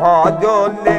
ভজনে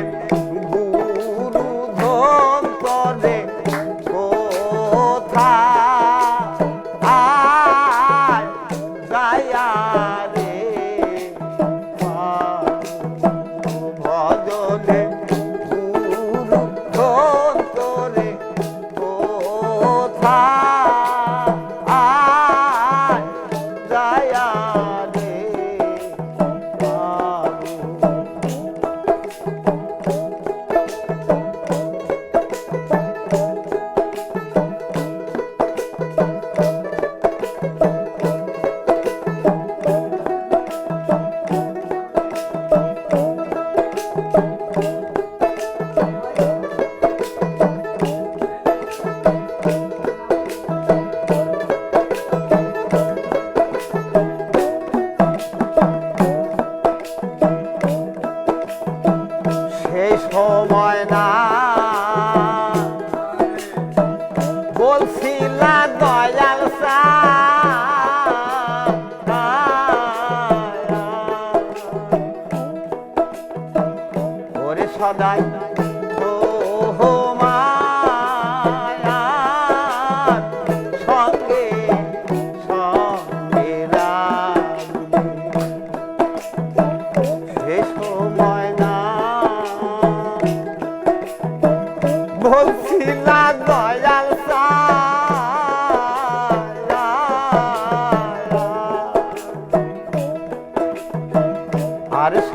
কৌশিলা দয়া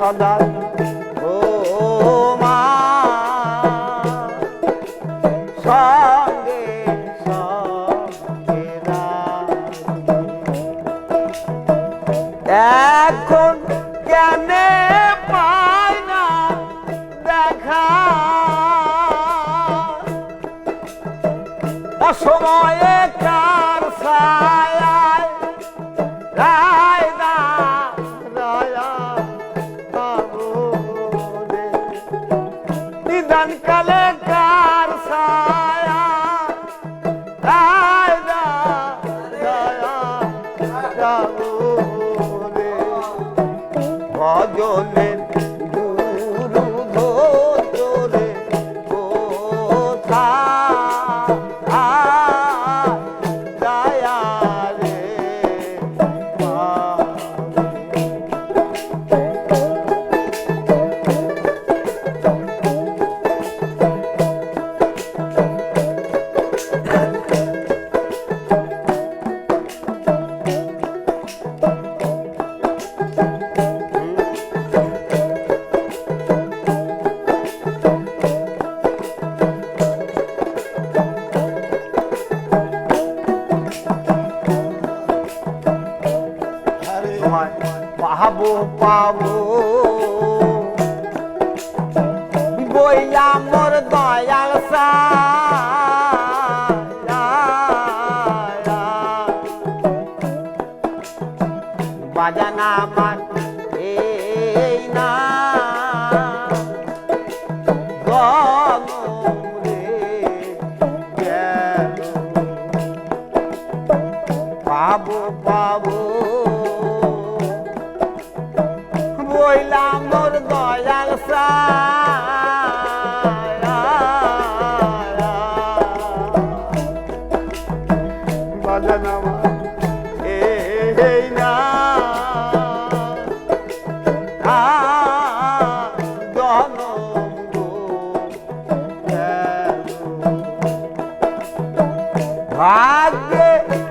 সদাই ও মা। সঙ্গে এখন জ্ঞানে পায় না দেখা? অসময়ে কার সায় রায় yone পাব। বইয়া মোর দয়াল সা বাজানা আমার এই না। 맞게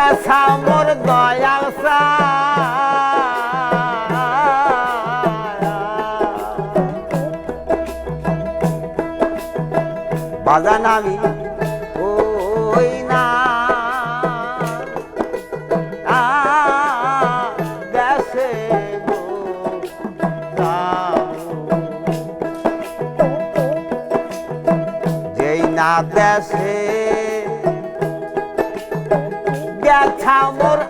গেছা মোর দয়াল বাজান আমি ওই না। দেশে গো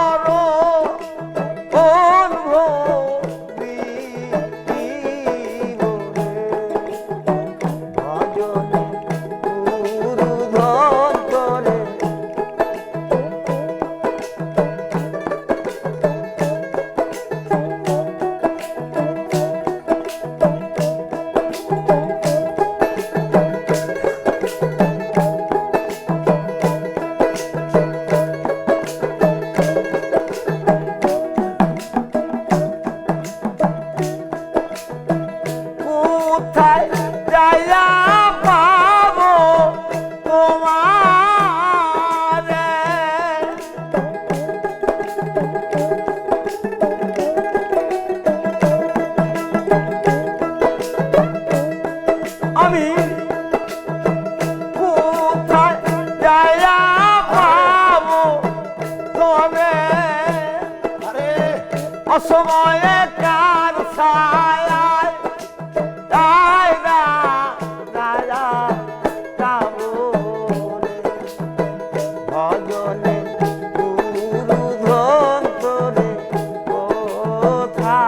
অসময়ে কার ছায়ায়? তাই না দায়া কাবুলে ভজনে গুরু ধন্তরে কোথা।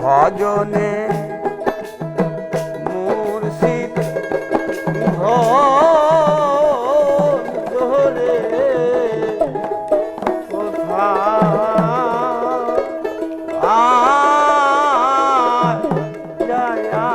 ভজনে yeah.